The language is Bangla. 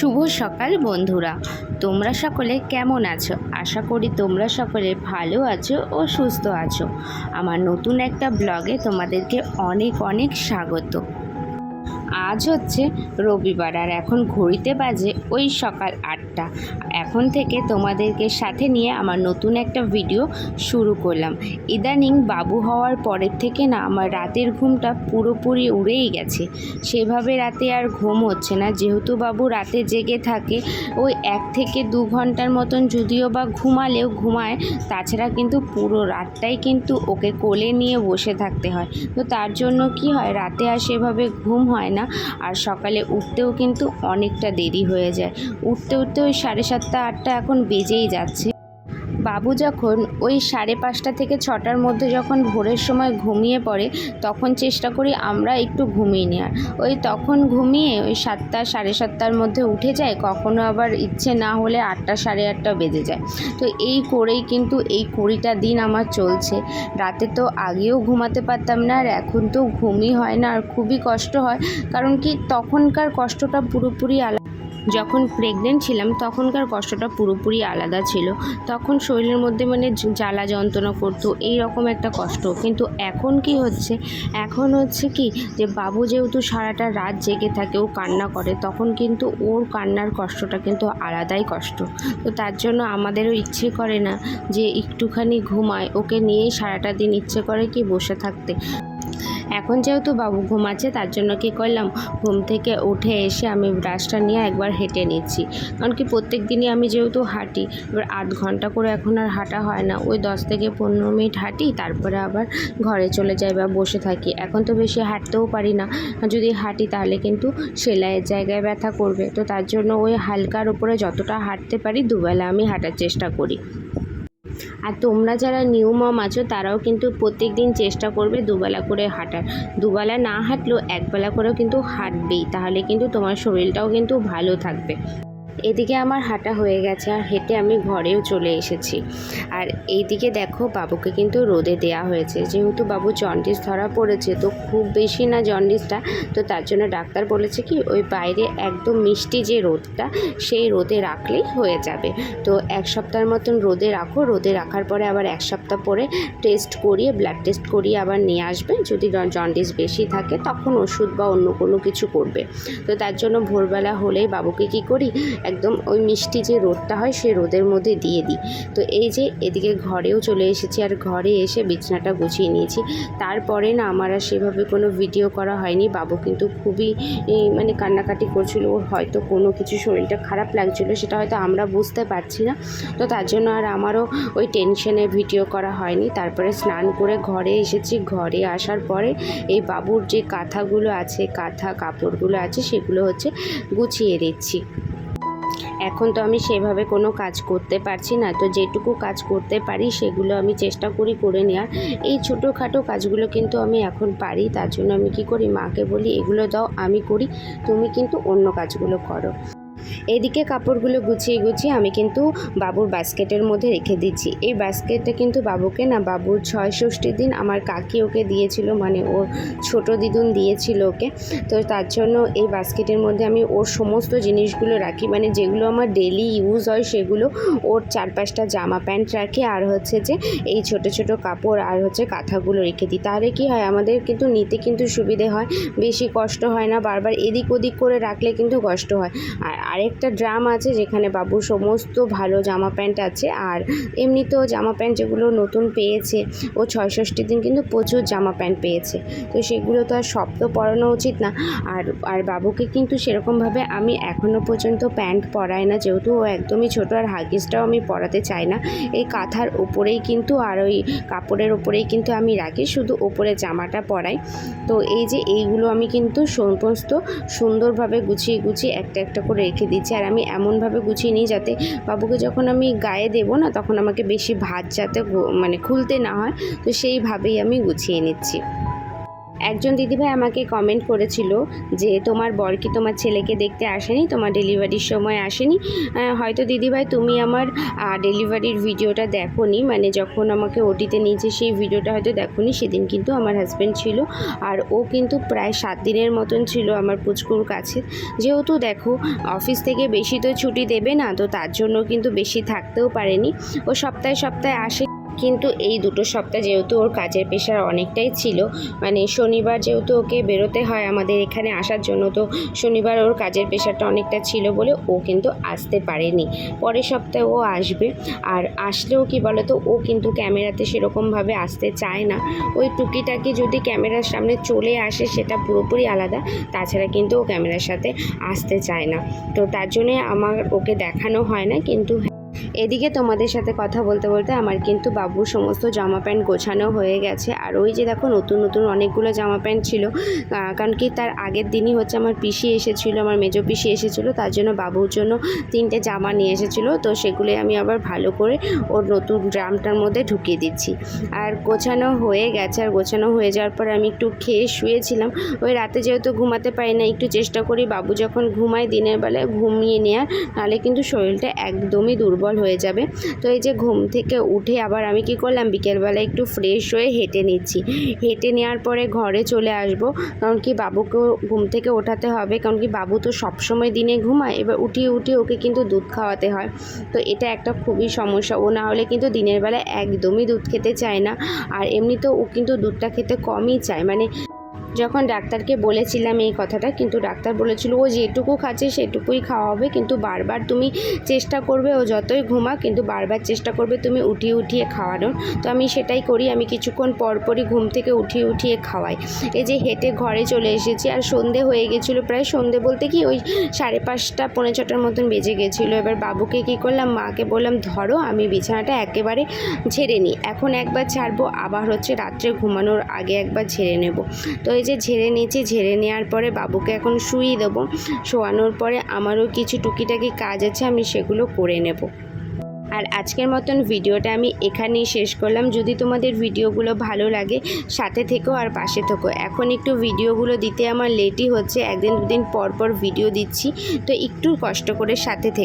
শুভ সকাল, বন্ধুরা। তোমরা সকলে কেমন আছো? আশা করি তোমরা সকলে ভালো আছো ও সুস্থ আছো। আমার নতুন একটা ব্লগে তোমাদেরকে অনেক অনেক স্বাগত। আজ হচ্ছে রবিবার আর এখন ঘড়িতে বাজে ওই সকাল আটটা। এখন থেকে তোমাদেরকে সাথে নিয়ে আমার নতুন একটা ভিডিও শুরু করলাম। ইদানিং বাবু হওয়ার পরের থেকে না আমার রাতের ঘুমটা পুরোপুরি উড়েই গেছে। সেভাবে রাতে আর ঘুম হচ্ছে না। যেহেতু বাবু রাতে জেগে থাকে, ওই এক থেকে দু ঘণ্টার মতন যদিও বা ঘুমালেও ঘুমায়, তাছাড়া কিন্তু পুরো রাতটাই কিন্তু ওকে কোলে নিয়ে বসে থাকতে হয়। তো তার জন্য কি হয়, রাতে আর সেভাবে ঘুম হয় না। আর সকালে উঠতেও কিন্তু অনেকটা দেরি হয়ে যায়। উঠতে উঠতে ওই সাড়ে সাতটা, আটটা এখন বেজেই যাচ্ছে। বাবু যখন ওই সাড়ে পাঁচটা থেকে ছটার মধ্যে যখন ভোরের সময় ঘুমিয়ে পড়ে, তখন চেষ্টা করি আমরা একটু ঘুমিয়ে নেওয়ার ওই তখন ঘুমিয়ে ওই সাতটা, সাড়ে সাতটার মধ্যে উঠে যায় কখনো আবার ইচ্ছে না হলে আটটা, সাড়ে আটটা বেজে যায়। তো এই করেই কিন্তু এই কুড়িটা দিন আমার চলছে। রাতে তো আগেও ঘুমাতে পারতাম না, আর এখন তো ঘুমই হয় না, আর খুবই কষ্ট হয়। কারণ কি তখনকার কষ্টটা পুরোপুরি আলাদা। যখন প্রেগনেন্ট ছিলাম, তখনকার কষ্টটা পুরোপুরি আলাদা ছিল। তখন শরীরের মধ্যে মানে জ্বালা যন্ত্রণা করতো এই রকম একটা কষ্ট। কিন্তু এখন কি হচ্ছে? এখন হচ্ছে কি যে, বাবু যেহেতু সারাটা রাত জেগে থাকে, ও কান্না করে, তখন কিন্তু ওর কান্নার কষ্টটা কিন্তু আলাদাই কষ্ট। তো তার জন্য আমাদেরও ইচ্ছে করে না যে, একটুখানি ঘুমায়, ওকে নিয়েই সারাটা দিন ইচ্ছে করে কি বসে থাকতে। এখন যেহেতু বাবু ঘুমাচ্ছে তার জন্য কি করলাম? ঘুম থেকে উঠে এসে আমি ব্রাশটা নিয়ে একবার হেঁটে নিচ্ছি। কারণ কি প্রত্যেক দিনই আমি যেহেতু হাঁটি, এবার আধ ঘণ্টা করে এখন আর হাঁটা হয় না। ওই দশ থেকে পনেরো মিনিট হাঁটি, তারপরে আবার ঘরে চলে যাই বা বসে থাকি। এখন তো বেশি হাঁটতেও পারি না। যদি হাঁটি তাহলে কিন্তু সেলাইয়ের জায়গায় ব্যথা করবে। তো তার জন্য ওই হালকার উপরে যতটা হাঁটতে পারি, দুবেলা আমি হাঁটার চেষ্টা করি। আর তোমরা যারা নিউ মম আছো, তারাও কিন্তু প্রত্যেক দিন চেষ্টা করবে দুবেলা করে হাঁটার। দুবেলা না হাঁটলেও একবেলা করেও কিন্তু হাঁটবেই, তাহলে কিন্তু তোমার শরীরটাও কিন্তু ভালো থাকবে। এদিকে আমার হাঁটা হয়ে গেছে আর হেঁটে আমি ঘরেও চলে এসেছি। আর এইদিকে দেখো বাবুকে কিন্তু রোদে দেয়া হয়েছে। যেহেতু বাবু জন্ডিস ধরা পড়েছে, তো খুব বেশি না জন্ডিসটা, তো তার জন্য ডাক্তার বলেছে কি, ওই বাইরে একদম মিষ্টি যে রোদটা, সেই রোদে রাখলেই হয়ে যাবে। তো এক সপ্তাহের মতন রোদে রাখো, রোদে রাখার পরে আবার এক সপ্তাহ পরে টেস্ট করিয়ে ব্লাড টেস্ট করিয়ে আবার নিয়ে আসবে। যদি জন্ডিস বেশি থাকে, তখন ওষুধ বা অন্য কোনো কিছু করবে। তো তার জন্য ভোরবেলা হলেই বাবুকে কি করি একদম ওই মিষ্টি যে রোদটা হয় সেই রোদের মধ্যে দিয়ে দিই। তো এই যে এদিকে ঘরেও চলে এসেছি আর ঘরে এসে বিছানাটা গুছিয়ে নিয়েছি। তারপরে না আমার আর সেভাবে কোনো ভিডিও করা হয়নি। বাবু কিন্তু খুবই মানে কান্নাকাটি করছিল। ওর হয়তো কোনো কিছু শরীরটা খারাপ লাগছিল সেটা হয়তো আমরা বুঝতে পারছি না। তো তার জন্য আর আমারও ওই টেনশনে ভিডিও করা হয়নি। তারপরে স্নান করে ঘরে এসেছি। ঘরে আসার পরে এই বাবুর যে কাঁথাগুলো আছে, কাঁথা কাপড়গুলো আছে সেগুলো হচ্ছে গুছিয়ে দিচ্ছি। এখন তো আমি সেভাবে কোনো কাজ করতে পারছি না, তো যেটুকু কাজ করতে পারি সেগুলো আমি চেষ্টা করি করে নেওয়ার এই ছোটোখাটো কাজগুলো কিন্তু আমি এখন পারি, তার জন্য আমি কি করি, মাকে বলি, এগুলো দাও, আমি করি, তুমি কিন্তু অন্য কাজগুলো করো। এদিকে কাপড়গুলো গুছিয়ে গুছিয়ে আমি কিন্তু বাবুর বাস্কেটের মধ্যে রেখে দিচ্ছি। এই বাস্কেটটা কিন্তু বাবুকে না, বাবুর ছয় ষষ্ঠীর দিন আমার কাকি ওকে দিয়েছিল মানে ওর ছোট দিদুন দিয়েছিল ওকে। তো তার জন্য এই বাস্কেটের মধ্যে আমি ওর সমস্ত জিনিসগুলো রাখি মানে যেগুলো আমার ডেলি ইউজ হয় সেগুলো ওর চার পাঁচটা জামা প্যান্ট রাখি, আর হচ্ছে যে এই ছোট ছোট কাপড় আর হচ্ছে কাঁথাগুলো রেখে দিই। তাহলে কি হয়, আমাদের কিন্তু নিতে কিন্তু সুবিধে হয়, বেশি কষ্ট হয় না, বারবার এদিক ওদিক করে রাখলে কিন্তু কষ্ট হয়। আর আরেকটা ড্রাম আছে যেখানে বাবুর সমস্ত ভালো জামা প্যান্ট আছে আর এমনিতেও জামা প্যান্ট যেগুলো নতুন পেয়েছে ও ছয় ষষ্ঠীর দিন কিন্তু প্রচুর জামা প্যান্ট পেয়েছে। তো সেগুলো তো আর সব তো পরানো উচিত না। আর আর বাবুকে কিন্তু সেরকমভাবে আমি এখনও পর্যন্ত প্যান্ট পরাই না। যেহেতু ও একদমই ছোটো আর হাগিসটাও আমি পরাতে চাই না। এই কাঁথার ওপরেই কিন্তু আর ওই কাপড়ের ওপরেই কিন্তু আমি রাখি। শুধু ওপরে জামাটা পরাই। তো এই যে এইগুলো আমি কিন্তু সমস্ত সুন্দরভাবে গুছিয়ে গুছিয়ে একটা একটা করে রেখে দিচ্ছি আর আমি এমনভাবে গুছিয়ে নিই যাতে বাবুকে যখন আমি গায়ে দেবো না, তখন আমাকে বেশি ভাত যাতে মানে খুলতে না হয়, তো সেইভাবেই আমি গুছিয়ে নিচ্ছি। একজন দিদিভাই আমাকে কমেন্ট করেছিল যে, তোমার বর কি তোমার ছেলেকে দেখতে আসেনি? তোমার ডেলিভারির সময় আসেনি? হয়তো দিদিভাই, তুমি আমার ডেলিভারির ভিডিওটা দেখোনি। মানে যখন আমাকে ওটিতে নিয়েছে সেই ভিডিওটা হয়তো দেখোনি, সেদিন কিন্তু আমার হাজব্যান্ড ছিল। আর ও কিন্তু প্রায় সাত দিনের মতন ছিল আমার পুচকুর কাছে। যেহেতু দেখো অফিস থেকে বেশি তো ছুটি দেবে না, তো তার জন্য কিন্তু বেশি থাকতেও পারেনি। ও সপ্তাহে সপ্তাহে আসে। কিন্তু এই দুটো সপ্তাহ যেহেতু ওর কাজের পেশার অনেকটাই ছিল মানে শনিবার যেহেতু ওকে বেরোতে হয় আমাদের এখানে আসার জন্য, তো শনিবার ওর কাজের প্রেশারটা অনেকটা ছিল বলে ও কিন্তু আসতে পারেনি। পরের সপ্তাহে ও আসবে। আর আসলেও কি বলতো, ও কিন্তু ক্যামেরাতে সেরকমভাবে আসতে চায় না। ওই টুকিটাকি যদি ক্যামেরার সামনে চলে আসে সেটা পুরোপুরি আলাদা, তাছাড়া কিন্তু ও ক্যামেরার সাথে আসতে চায় না। তো তার জন্যে আমার ওকে দেখানো হয় না, কিন্তু এদিকে তোমাদের সাথে কথা বলতে বলতে আমার কিন্তু বাবুর সমস্ত জামা প্যান্ট গোছানো হয়ে গেছে। আর ওই যে দেখো নতুন নতুন অনেকগুলো জামা প্যান্ট ছিল। কারণ কি তার আগের দিনই হচ্ছে আমার পিসি এসেছিল, আমার মেজো পিসি এসেছিল, তার জন্য বাবুর জন্য তিনটে জামা নিয়ে এসেছিল। তো সেগুলোই আমি আবার ভালো করে ওর নতুন ড্রামটার মধ্যে ঢুকিয়ে দিচ্ছি। আর গোছানো হয়ে গেছে, আর গোছানো হয়ে যাওয়ার পর আমি একটু খেয়ে শুয়েছিলাম। ওই রাতে যেহেতু ঘুমাতে পারি না, একটু চেষ্টা করি বাবু যখন ঘুমায় দিনের বেলায় ঘুমিয়ে নেওয়ার নাহলে কিন্তু শরীরটা একদমই দুর্বল হয়ে যাবে। তো এই যে ঘুম থেকে উঠে আবার আমি কি করলাম, বিকেলবেলা একটু ফ্রেশ হয়ে হেঁটে নিচ্ছি। হেঁটে নেওয়ার পরে ঘরে চলে আসব। কারণ কি বাবুকেও ঘুম থেকে ওঠাতে হবে। কারণ কি বাবু তো সবসময় দিনে ঘুমায়। এবার উঠিয়ে উঠিয়ে ওকে কিন্তু দুধ খাওয়াতে হয়। তো এটা একটা খুবই সমস্যা। ও না হলে কিন্তু দিনের বেলা একদমই দুধ খেতে চায় না। আর এমনিতেও ও কিন্তু দুধটা খেতে কমই চায়। মানে যখন ডাক্তারকে বলেছিলাম এই কথাটা, কিন্তু ডাক্তার বলেছিল, ও যেটুকু খাচ্ছে সেটুকুই খাওয়া হবে, কিন্তু বারবার তুমি চেষ্টা করবে, ও যতই ঘুমা কিন্তু বারবার চেষ্টা করবে তুমি উঠিয়ে উঠিয়ে খাওয়ানোর। তো আমি সেটাই করি, আমি কিছুক্ষণ পরপরই ঘুম থেকে উঠিয়ে উঠিয়ে খাওয়াই। এই যে হেঁটে ঘরে চলে এসেছি, আর সন্ধে হয়ে গেছিল প্রায় সন্ধে বলতে কি, ওই সাড়ে পাঁচটা, পৌনে ছটার মতন বেজে গেছিল। এবার বাবুকে কী করলাম, মাকে বললাম, ধরো, আমি বিছানাটা একেবারে ঝেড়ে নিই, এখন একবার ছাড়বো, আবার হচ্ছে রাত্রে ঘুমানোর আগে একবার ঝেড়ে নেব। তো এই যে ঝেড়ে নিয়েছি, ঝেড়ে নেওয়ার পরে বাবুকে এখন শুইয়ে দেবো। শোয়ানোর পরে আমারও কিছু টুকিটাকি কাজ আছে, আমি সেগুলো করে নেব। আর আজকের মতন ভিডিওটা আমি এখানেই শেষ করলাম। যদি তোমাদের ভিডিওগুলো ভালো লাগে, সাথে থেকো আর পাশে থেকো। এখন একটু ভিডিওগুলো দিতে আমার লেটই হচ্ছে। একদিন দুদিন পর পর ভিডিও দিচ্ছি। তো একটু কষ্ট করে সাথে থেকো।